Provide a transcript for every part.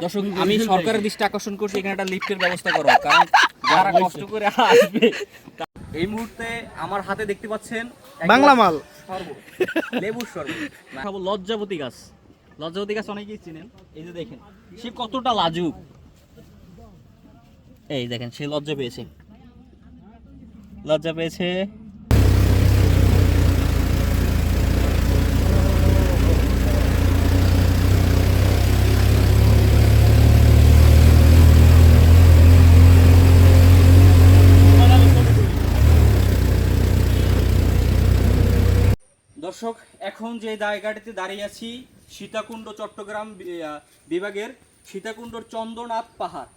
দর্শক আমি সরকারের দৃষ্টি আকর্ষণ করছি এখানে একটা লিফটের ব্যবস্থা করো কারণ যারা কষ্ট করে আসবে এই মুহূর্তে আমার হাতে দেখতে পাচ্ছেন বাংলা মাল। লেবুর শরবত লজ্জাবতী গাছ। লজ্জাবতী গাছ অনেকেই চিনেন। এই যে দেখেন সে কতটা লাজুক। এই দেখেন সে লজ্জা পেয়েছে। লজ্জা পেয়েছে দর্শক, এখন যে জায়গাটিতে দাঁড়িয়ে আছি, সীতাকুণ্ড, চট্টগ্রাম বিভাগের সীতাকুণ্ডর চন্দ্রনাথ পাহাড়।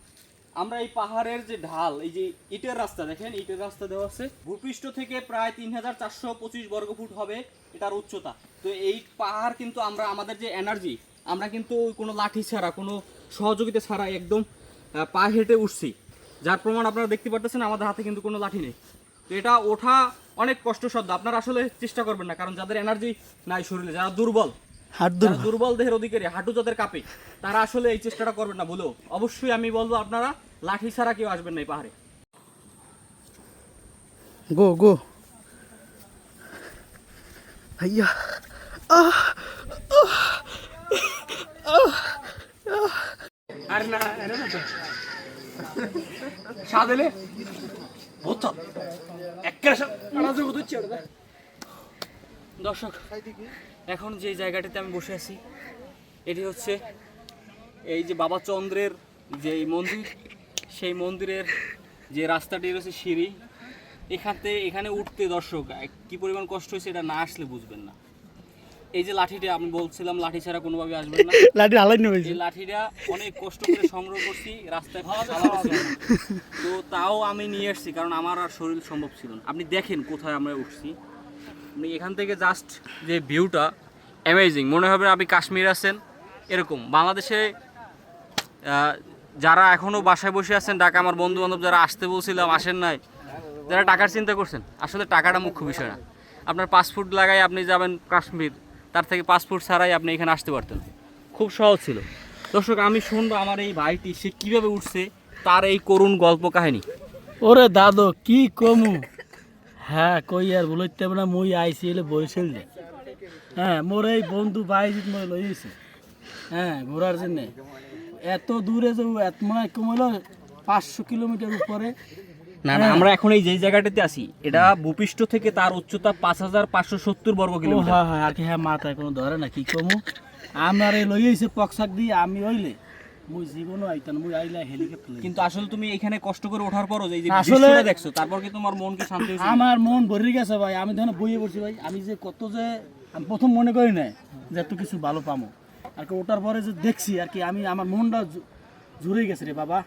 আমরা এই পাহাড়ের যে ঢাল, এই যে ইটের রাস্তা, দেখেন, ইটের রাস্তা দেওয়া আছে। ভূপৃষ্ঠ থেকে প্রায় তিন হাজার চারশো পঁচিশ বর্গফুট হবে এটার উচ্চতা। তো এই পাহাড় কিন্তু আমরা, আমাদের যে এনার্জি আমরা কিন্তু কোনো লাঠি ছাড়া, কোনো সহযোগিতা ছাড়া একদম পা হেঁটে উঠছি। যার প্রমাণ আপনারা দেখতে পারতেছেন, আমাদের হাতে কিন্তু কোনো লাঠি নেই। তো এটা ওঠা অনেক কষ্টসাধ্য। আপনারা আসলে চেষ্টা করবেন না কারণ যাদের এনার্জি নাই শরীরে যারা দুর্বল দুর্বল। দেহের অধিকারী হাঁটু যাদের কাঁপে তারা আসলে এই চেষ্টাটা করবেন না বলেও অবশ্যই আমি বলব আপনারা লাঠি ছাড়া কেউ আসবেন না এই পাহাড়ে। গো গো। ভাইয়া। আর না এটা দর্শক, এখন যে জায়গাটিতে আমি বসে আছি, এটি হচ্ছে এই যে বাবা চন্দ্রের যে মন্দির, সেই মন্দিরের যে রাস্তাটি রয়েছে সিঁড়ি এখানতে এখানে উঠতে দর্শক, কি পরিমাণ কষ্ট হয়েছে এটা না আসলে বুঝবেন না। এই যে লাঠিটা আমি বলছিলাম লাঠি ছাড়া কোনোভাবে আসবেন না। লাঠি হালাই হয়েছে এই লাঠিটা অনেক কষ্ট করে সংগ্রহ করছি রাস্তায় তো তাও আমি নিয়ে এসেছি কারণ আমার আর শরীর সম্ভব ছিল না। আপনি দেখেন কোথায় আমরা উঠছি। আপনি এখান থেকে জাস্ট যে ভিউটা অ্যামেজিং মনে হবে আপনি কাশ্মীর আছেন এরকম। বাংলাদেশে যারা এখনও বাসায় বসে আছেন ঢাকা আমার বন্ধু বান্ধব যারা আসতে বলছিলাম আসেন নাই যারা টাকার চিন্তা করছেন আসলে টাকাটা মুখ্য বিষয় না। আপনার পাসপোর্ট লাগাই আপনি যাবেন কাশ্মীর। তার থেকে পাসপোর্ট ছাড়াই আপনি এখানে আসতে পারতেন। খুব সহজ ছিল। দর্শক, আমি শুনব আমার এই ভাইটি, সে কীভাবে উঠছে, তার এই করুণ গল্প কাহিনী। ওরে দাদু, কি কমু? হ্যাঁ কই আর বলতে না, মুই আইসি এলে বরিশাল যে হ্যাঁ মোর এই বন্ধু বাইজিৎ মই লইছে হ্যাঁ ঘোরার জন্য। এত দূরে যে এত মনে হয় কমলো, পাঁচশো কিলোমিটার উপরে না না আমরা এখন এই যে জায়গাটাতে আছি এটা ভূপৃষ্ঠ থেকে তার উচ্চতা পাঁচ হাজার পাঁচশো সত্তর বর্গ কিলোমিটার। হ্যাঁ হ্যাঁ আর কি হ্যাঁ মাথায় কোনো ধরে না কি কমু? আমার এই পকসাক দিয়ে আমি হইলে মুই জীবনও আইতাম মুই আইলে হেলিকপ্টার কিন্তু আসলে তুমি এখানে কষ্ট করে ওঠার পরও যে আসলে- দেখছ তারপর কি তোমার মনকে শান্তি হয়েছে? আমার মন ভরে গেছে ভাই আমি ধরেন বইয়ে পড়ছি ভাই আমি যে কত যে আমি প্রথম মনে করি না যে এত কিছু ভালো পামো। আর কি ওটার পরে যে দেখছি আর কি আমি আমার মনটা জুড়ে গেছে রে বাবা।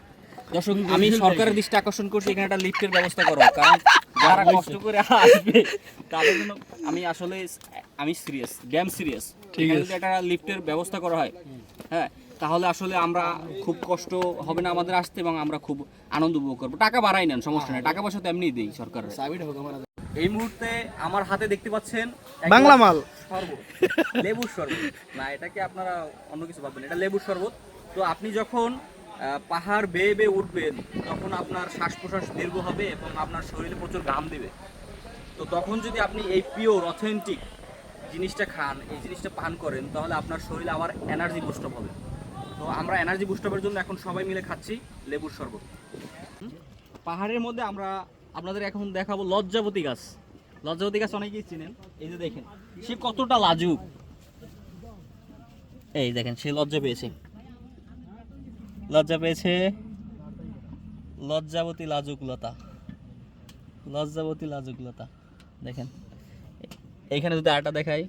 দর্শক আমি সরকারের দৃষ্টি আকর্ষণ করছি এখানে একটা লিফটের ব্যবস্থা করো কারণ যারা কষ্ট করে আসবে তাদের জন্য আমি আসলে আমি সিরিয়াস ড্যাম সিরিয়াস এখানে যদি একটা লিফটের ব্যবস্থা করা হয় হ্যাঁ তাহলে আসলে আমরা খুব কষ্ট হবে না আমাদের আসতে এবং আমরা খুব আনন্দ উপভোগ করব। টাকা বাড়াই নেন সমস্যা নেই। টাকা পয়সা তো এমনি দিই সরকার এই মুহূর্তে আমার হাতে দেখতে পাচ্ছেন বাংলা মাল। শরবত লেবুর শরবত। না এটাকে আপনারা অন্য কিছু ভাববেন এটা লেবুর শরবত। তো আপনি যখন পাহাড় বেয়ে বেয়ে উঠবেন তখন আপনার শ্বাস প্রশ্বাস দীর্ঘ হবে এবং আপনার শরীরে প্রচুর ঘাম দেবে। তো তখন যদি আপনি এই পিওর অথেন্টিক জিনিসটা খান, এই জিনিসটা পান করেন, তাহলে আপনার শরীরে আবার এনার্জি বুস্ট হবে। তো আমরা এনার্জি বুস্ট জন্য এখন সবাই মিলে খাচ্ছি লেবুর শরবত। পাহাড়ের মধ্যে আমরা আপনাদের এখন দেখাবো লজ্জাবতী গাছ। লজ্জাবতী গাছ অনেকেই চিনেন। এই যে দেখেন, সে কতটা লাজুক। এই দেখেন, সে লজ্জা পেয়েছে। লজ্জা পেয়েছে? লজ্জাবতী লাজুক লতা লজ্জাবতী লাজুক লতা দেখেন এ- এইখানে যদি আটা দেখাই।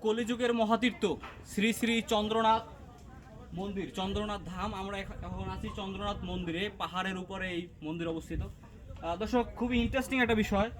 কলিযুগের মহাতীর্থ শ্রী শ্রী চন্দ্রনাথ মন্দির চন্দ্রনাথ ধাম। আমরা এখ- এখন আছি চন্দ্রনাথ মন্দিরে পাহাড়ের উপরে এই মন্দির অবস্থিত। আহ, দর্শক খুবই ইন্টারেস্টিং একটা বিষয়।